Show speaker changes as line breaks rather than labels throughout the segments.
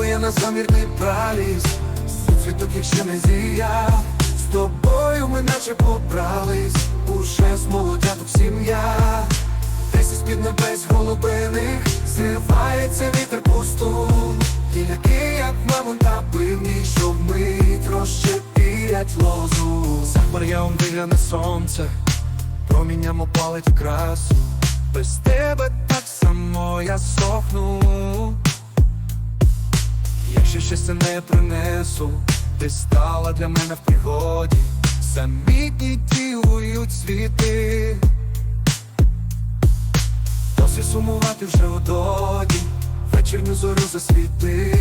Очікує нас гамірний праліз. Світок, якщо не зіяв. З тобою ми наче побрались. Уже з молодяток сім'я. Десь із під небес голубиних Зривається вітер пустун Гіляки, як мамонт та пивні Що вмить розщепірять лозу. За хмар'ям вигляне сонце. Промінням опалить красу. Без тебе так само я сохну Якщо щастя не принесу, ти стала для мене в пригоді, самітні діюють світи, досі сумувати вже у доді, вечірню зорю засвіти,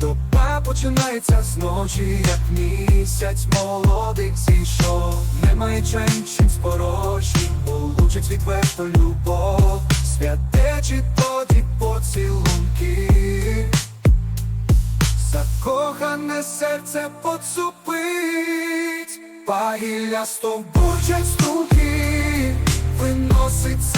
доба починається з ночі, як місяць молодий зійшов, немає чаїн чим спорожнім, получить відверто любов, Закохане серце поцупить, пагілля стовбурчать струки, виноситься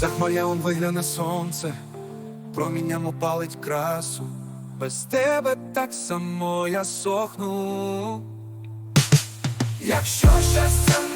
За хмарям вигляне сонце, промінням опалить красу. Без тебе так само я сохну. Якщо щастя